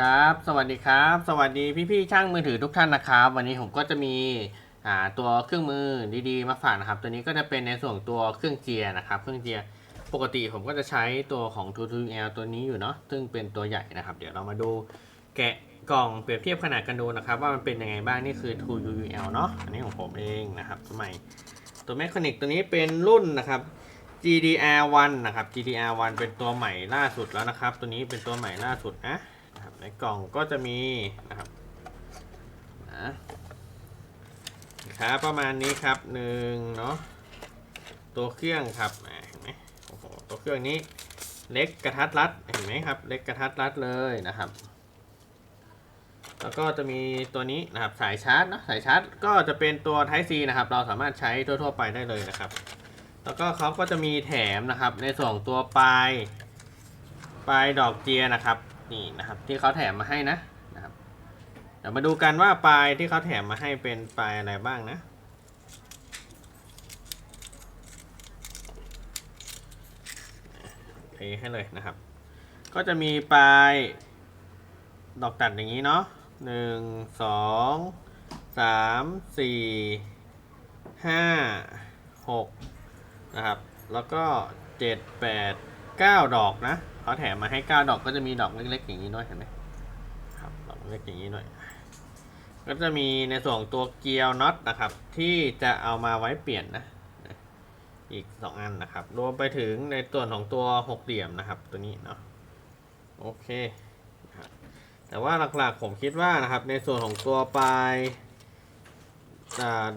ครับ สวัสดีครับ สวัสดีพี่ๆช่างมือถือทุกท่านนะครับ วันนี้ผมก็จะมีอ่าตัวเครื่องมือดีๆมาฝากนะครับ ตัวนี้ก็จะเป็นในส่วนตัวเครื่องเจียร์นะครับ เครื่องเจียร์ปกติผมก็จะใช้ตัวของ t 2 2 l ตัวนี้อยู่เนาะซึ่งเป็นตัวใหญ่นะครับ เดี๋ยวเรามาดูแกะกล่องเปรียบเทียบขนาดกันดูนะครับ ว่ามันเป็นยังไงบ้างนี่คือ2 u l เนาะอันนี้ของผมเองนะครับตัวใหม่ตัวแมคานิกตัวนี้เป็นรุ่นนะครับ GDR1 นะครับ GDR1 เป็นตัวใหม่ล่าสุดแล้วนะครับ ตัวนี้เป็นตัวใหม่ล่าสุดนะ ในกล่องก็จะมีนะครับนะครับประมาณนี้ครับหนึ่งเนาะตัวเครื่องครับเห็นไหมโอ้โหตัวเครื่องนี้เล็กกระทัดรัดเห็นไหมครับ เล็กกระทัดรัดเลยนะครับ แล้วก็จะมีตัวนี้นะครับสายชาร์จเนาะสายชาร์จก็จะเป็นตัว Type C นะครับ เราสามารถใช้ทั่วๆไปได้เลยนะครับ แล้วก็เขาก็จะมีแถมนะครับในส่วนของตัวปลายปลายดอกเจียนะครับ นี่นะครับที่เขาแถมมาให้นะนะครับเดี๋ยวมาดูกันว่าปลายที่เขาแถมมาให้เป็นปลายอะไรบ้างนะเทให้เลยนะครับ ก็จะมีปลายดอกตัดอย่างนี้เนาะหนึ่งสองสามสี่ห้าหกนะครับ แล้วก็7 8 9ดอกนะ เขาแถมมาให้9ดอกก็จะมีดอกเล็กๆอย่างนี้ด้วยเห็นไหมครับดอกเล็กอย่างนี้ด้วย ก็จะมีในส่วนตัวเกียวน็อตนะครับ ที่จะเอามาไว้เปลี่ยนนะอีก 2 อันนะครับ รวมไปถึงในส่วนของตัวหกเหลี่ยมนะครับ ตัวนี้เนาะโอเคแต่ว่าหลักๆผมคิดว่านะครับ ในส่วนของตัวปลาย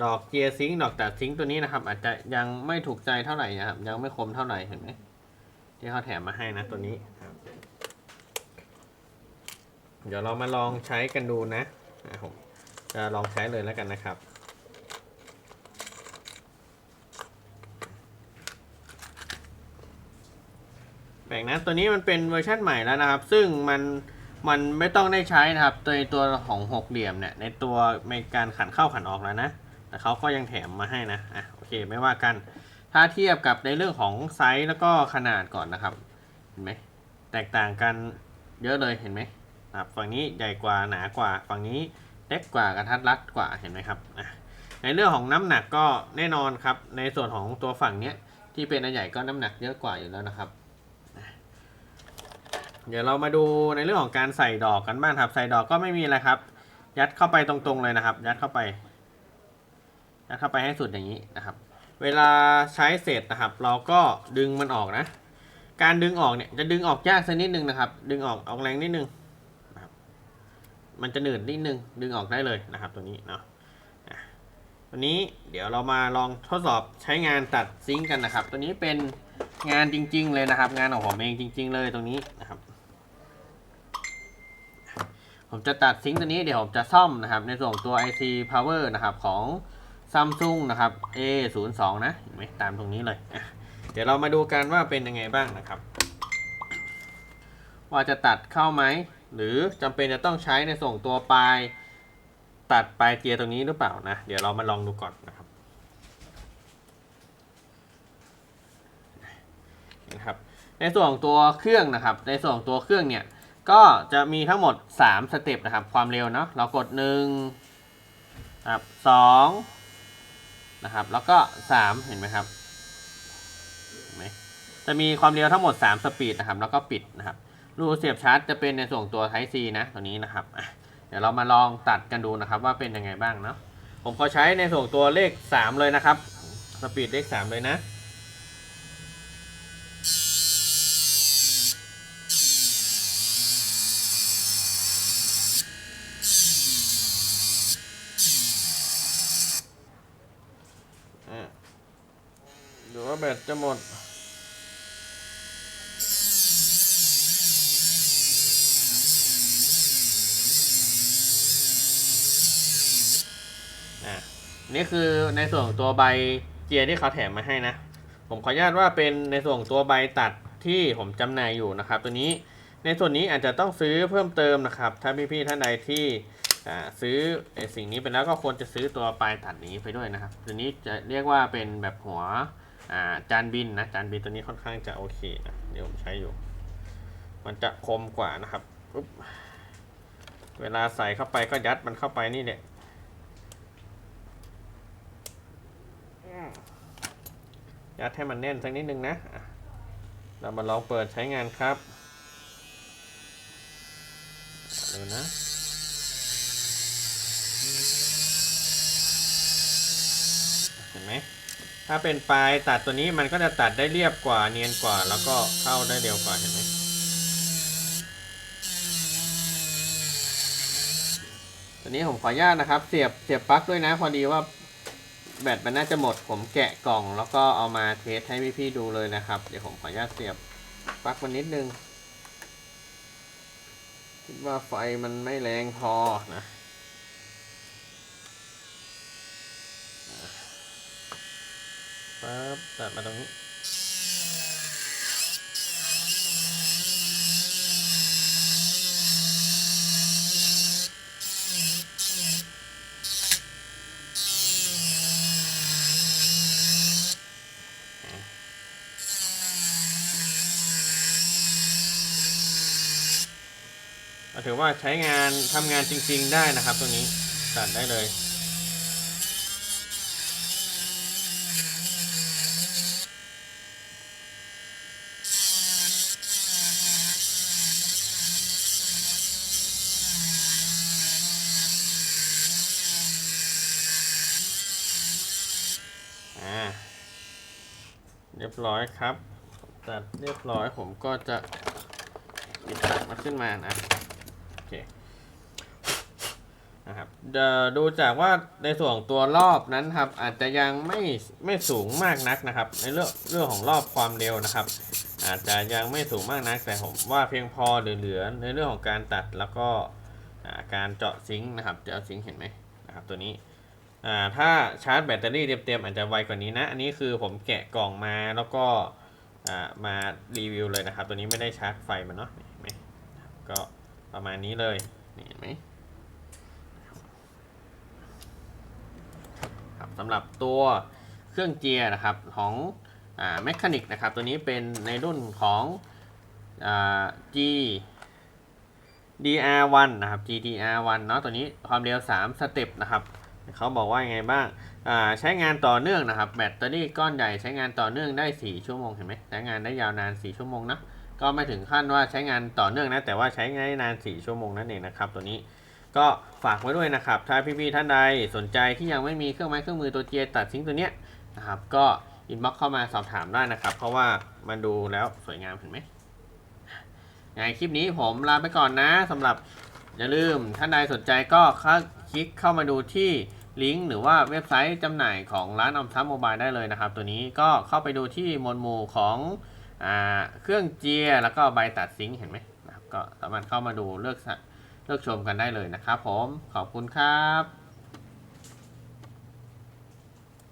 ดอกเกียร์ซิงค์ดอกแตัดซิงค์ตัวนี้นะครับ อาจจะยังไม่ถูกใจเท่าไหร่นะครับ ยังไม่คมเท่าไหร่เห็นไหม ที่เขาแถมมาให้นะตัวนี้ครับ เดี๋ยวเรามาลองใช้กันดูนะอะผมจะลองใช้เลยแล้วกันนะครับแปลกนะตัวนี้มันเป็นเวอร์ชันใหม่แล้วนะครับ ซึ่งมันมันไม่ต้องได้ใช้นะครับตัวตัวของหกเหลี่ยมเนี่ยในตัวในการขันเข้าขันออกแล้วนะ แต่เขาก็ยังแถมมาให้นะอะโอเคไม่ว่ากัน ถ้าเทียบกับในเรื่องของไซส์แล้วก็ขนาดก่อนนะครับ เห็นไหมแตกต่างกันเยอะเลยเห็นไหมครับฝั่งนี้ใหญ่กว่าหนากว่า ฝั่งนี้เล็กกว่ากระทัดรัดกว่าเห็นไหมครับในเรื่องของน้ำหนักก็แน่นอนครับ ในส่วนของตัวฝั่งเนี้ยที่เป็นอันใหญ่ก็น้ำหนักเยอะกว่าอยู่แล้วนะครับเดี๋ยวเรามาดูในเรื่องของการใส่ดอกกันบ้างครับ ใส่ดอกก็ไม่มีอะไรครับ ยัดเข้าไปตรงๆเลยนะครับ ยัดเข้าไป ยัดเข้าไปให้สุดอย่างนี้นะครับ เวลาใช้เสร็จนะครับ เราก็ดึงมันออกนะ การดึงออกเนี่ยจะดึงออกยากสักนิดนึงนะครับ ดึงออกออกแรงนิดนึงนะครับ มันจะหนืดนิดนึง ดึงออกได้เลยนะครับ ตัวนี้เนาะอะวันนี้เดี๋ยวเรามาลองทดสอบใช้งานตัดซิงค์กันนะครับ ตัวนี้เป็นงานจริง ๆ เลยนะครับ งานของผมเองจริง ๆ เลยตรงนี้นะครับผมจะตัดซิงค์ตัวนี้เดี๋ยวผมจะซ่อมนะครับ ในส่วนของตัว IC power นะครับของ Samsung นะครับ A 0 2 นะเห็นไหมตามตรงนี้เลย เดี๋ยวเรามาดูกันว่าเป็นยังไงบ้างนะครับ ว่าจะตัดเข้าไหม หรือจำเป็นจะต้องใช้ในส่วนตัวปลาย ตัดปลายเกียร์ตรงนี้หรือเปล่านะ เดี๋ยวเรามาลองดูก่อนนะครับนะครับ ในส่วนของตัวเครื่องนะครับ ในส่วนของตัวเครื่องเนี่ย ก็จะมีทั้งหมด 3 สเต็ปนะครับ ความเร็วเนาะ เรากด1ครับ2 นะครับ แล้วก็ 3 เห็นไหมครับเห็นไหมจะมีความเร็วทั้งหมด 3 สปีดนะครับ แล้วก็ปิดนะครับ รูเสียบชาร์จจะเป็นในส่วนตัว Type C นะ ตัวนี้นะครับ เดี๋ยวเรามาลองตัดกันดูนะครับว่าเป็นยังไงบ้างเนาะ ผมขอใช้ในส่วนตัวเลข 3 เลยนะครับ สปีดเลข 3 เลยนะ อะดูว่าแบตจะหมด อะ นี่คือในส่วนของตัวใบเกียที่เขาแถมมาให้นะ ผมขออนุญาตว่าเป็นในส่วนตัวใบตัดที่ผมจำหน่ายอยู่นะครับ ตัวนี้ ในส่วนนี้อาจจะต้องซื้อเพิ่มเติมนะครับ ถ้าพี่ๆท่านใดที่อ่าซื้อสิ่งนี้ไปแล้วก็ควรจะซื้อตัวปลายตัดนี้ไปด้วยนะครับ ตัวนี้จะเรียกว่าเป็นแบบหัว อ่าจานบินนะจานบินตัวนี้ค่อนข้างจะโอเคนะเดี๋ยวผมใช้อยู่ มันจะคมกว่านะครับปุ๊บเวลาใส่เข้าไปก็ยัดมันเข้าไปนี่แหละยัดให้มันแน่นสักนิดนึงนะอะเรามาลองเปิดใช้งานครับดูนะเห็นไหม ถ้าเป็นปลายตัดตัวนี้มันก็จะตัดได้เรียบกว่าเนียนกว่า แล้วก็เข้าได้เร็วกว่าเห็นไหมตัวนี้ผมขออนุญาตนะครับ เสียบเสียบปลั๊กด้วยนะ พอดีว่าแบตมันน่าจะหมด ผมแกะกล่อง แล้วก็เอามาเทสให้พี่ๆดูเลยนะครับ เดี๋ยวผมขออนุญาตเสียบปลั๊กมันนิดนึง คิดว่าไฟมันไม่แรงพอนะ ปั๊บตัดมาตรงนี้ถือว่าใช้งานทำงานจริง ๆ ได้นะครับ ตัวนี้ตัดได้เลย รียบร้อยครับ ตัดเรียบร้อยผมก็จะหยิบตัดมาขึ้นมานะโอเคนะครับเดี๋ยวดูจากว่าในส่วนตัวรอบนั้นครับ อาจจะยังไม่ไม่สูงมากนักนะครับ ในเรื่องเรื่องของรอบความเร็วนะครับ อาจจะยังไม่สูงมากนัก แต่ผมว่าเพียงพอเหลือๆในเรื่องของการตัดแล้วก็การเจาะซิงค์นะครับเจาะซิงค์เห็นไหมนะครับตัวนี้ อ่าถ้าชาร์จแบตเตอรี่เต็มๆอาจจะไวกว่านี้นะ อันนี้คือผมแกะกล่องมาแล้วก็อ่ามารีวิวเลยนะครับ ตัวนี้ไม่ได้ชาร์จไฟมันเนาะนี่เห็นไหมก็ประมาณนี้เลยนี่เห็นไหมครับสำหรับตัวเครื่องเจียร์นะครับของอ่าแมคานิกนะครับ ตัวนี้เป็นในรุ่นของอ่า G DR1 นะครับ GDR1 เนาะตัวนี้ความเร็ว 3 สเต็ปนะครับ เขาบอกว่ายังไงบ้างอ่าใช้งานต่อเนื่องนะครับ แบตเตอรี่ก้อนใหญ่ใช้งานต่อเนื่องได้ 4 ชั่วโมงเห็นไหมใช้งานได้ยาวนาน 4 ชั่วโมงนะก็ไม่ถึงขั้นว่าใช้งานต่อเนื่องนะแต่ว่าใช้งานได้นาน 4 ชั่วโมงนั่นเองนะครับตัวนี้ก็ฝากไว้ด้วยนะครับ ถ้าพี่ๆท่านใดสนใจที่ยังไม่มีเครื่องไม้เครื่องมือตัวเจียตัดซิงตัวเนี้ยนะครับก็อินบ็อกเข้ามาสอบถามได้นะครับ เพราะว่ามันดูแล้วสวยงามเห็นไหมไงคลิปนี้ผมลาไปก่อนนะสำหรับอย่าลืมท่านใดสนใจก็คลิกเข้ามาดูที่ ลิงก์หรือว่าเว็บไซต์จำหน่ายของร้านออมทรัพย์โมบายได้เลยนะครับ ตัวนี้ก็เข้าไปดูที่มวดหมู่ของอเครื่องเจียร์แล้วก็ใบตัดซิงค์เห็นไหมนะครับก็สามารถเข้ามาดูเลือกเลือกชมกันได้เลยนะครับผมขอบคุณครับ